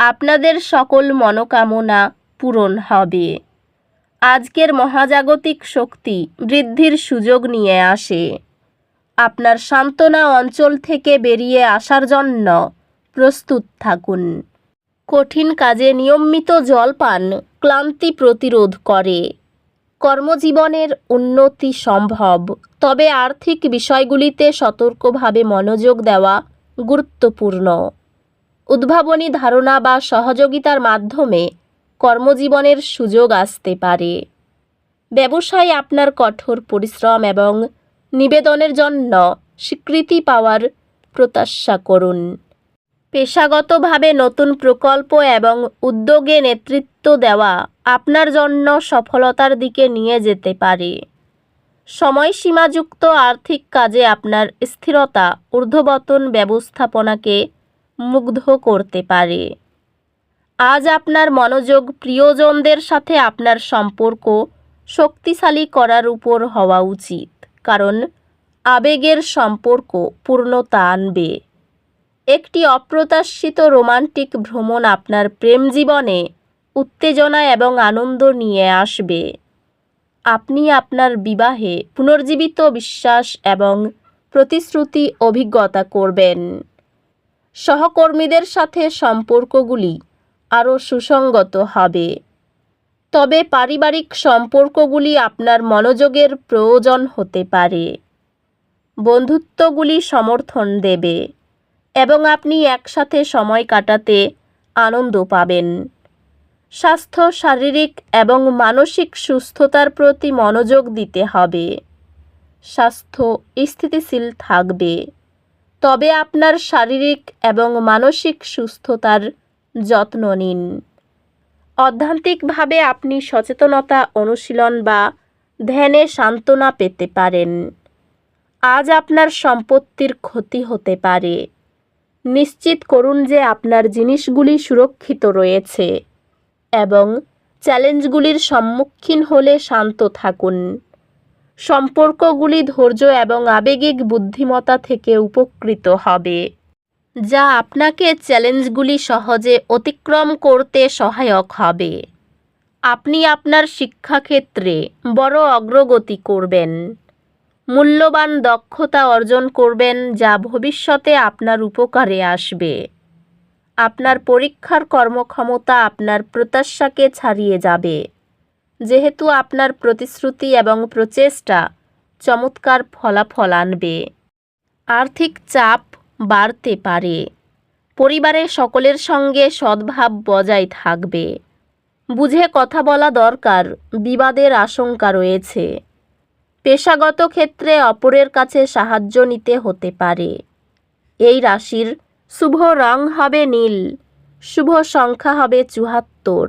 আপনাদের সকল মনোকামনা পূরণ হবে। আজকের মহাজাগতিক শক্তি বৃদ্ধির সুযোগ নিয়ে আসে। আপনার সান্ত্বনা অঞ্চল থেকে বেরিয়ে আসার জন্য প্রস্তুত থাকুন। কঠিন কাজে নিয়মিত জল পান, ক্লান্তি প্রতিরোধ করে। কর্মজীবনের উন্নতি সম্ভব, তবে আর্থিক বিষয়গুলিতে সতর্কভাবে মনোযোগ দেওয়া গুরুত্বপূর্ণ। উদ্ভাবনী ধারণা বা সহযোগিতার মাধ্যমে কর্মজীবনের সুযোগ আসতে পারে। ব্যবসায় আপনার কঠোর পরিশ্রম এবং নিবেদনের জন্য স্বীকৃতি পাওয়ার প্রত্যাশা করুন। পেশাগতভাবে নতুন প্রকল্প এবং উদ্যোগে নেতৃত্ব দেওয়া আপনার জন্য সফলতার দিকে নিয়ে যেতে পারে। সময়সীমাযুক্ত আর্থিক কাজে আপনার স্থিরতা ঊর্ধ্ববতন ব্যবস্থাপনাকে মুগ্ধ করতে পারে। আজ আপনার মনোযোগ প্রিয়জনদের সাথে আপনার সম্পর্ক শক্তিশালী করার উপর হওয়া উচিত, কারণ আবেগের সম্পর্ক পূর্ণতা আনবে। একটি অপ্রত্যাশিত রোমান্টিক ভ্রমণ আপনার প্রেম জীবনে উত্তেজনা এবং আনন্দ নিয়ে আসবে। আপনি আপনার বিবাহে পুনর্জীবিত বিশ্বাস এবং প্রতিশ্রুতি অভিজ্ঞতা করবেন। সহকর্মীদের সাথে সম্পর্কগুলি আরও সুসংগত হবে। তবে পারিবারিক সম্পর্কগুলি আপনার মনোযোগের প্রয়োজন হতে পারে। বন্ধুত্বগুলি সমর্থন দেবে এবং আপনি একসাথে সময় কাটাতে আনন্দ পাবেন। স্বাস্থ্য, শারীরিক এবং মানসিক সুস্থতার প্রতি মনোযোগ দিতে হবে। স্বাস্থ্য স্থিতিশীল থাকবে। তবে আপনার শারীরিক এবং মানসিক সুস্থতার যত্ন নিন। অধ্যান্তিকভাবে আপনি সচেতনতা অনুশীলন বা ধ্যানে সান্ত্বনা পেতে পারেন। আজ আপনার সম্পত্তির ক্ষতি হতে পারে। নিশ্চিত করুন যে আপনার জিনিসগুলি সুরক্ষিত রয়েছে এবং চ্যালেঞ্জগুলির সম্মুখীন হলে শান্ত থাকুন। সম্পর্কগুলি ধৈর্য এবং আবেগিক বুদ্ধিমত্তা থেকে উপকৃত হবে, যা আপনাকে চ্যালেঞ্জগুলি সহজে অতিক্রম করতে সহায়ক হবে। আপনি আপনার শিক্ষাক্ষেত্রে বড় অগ্রগতি করবেন, মূল্যবান দক্ষতা অর্জন করবেন যা ভবিষ্যতে আপনার উপকারে আসবে। আপনার পরীক্ষার কর্মক্ষমতা আপনার প্রত্যাশাকে ছাড়িয়ে যাবে। যেহেতু আপনার প্রতিশ্রুতি এবং প্রচেষ্টা চমৎকার ফলাফল আনবে। আর্থিক চাপ বাড়তে পারে। পরিবারের সকলের সঙ্গে সদ্ভাব বজায় থাকবে। বুঝে কথা বলা দরকার, বিবাদের আশঙ্কা রয়েছে। পেশাগত ক্ষেত্রে অপরের কাছে সাহায্য নিতে হতে পারে। এই রাশির শুভ রং হবে নীল, শুভ সংখ্যা হবে চুহাত্তর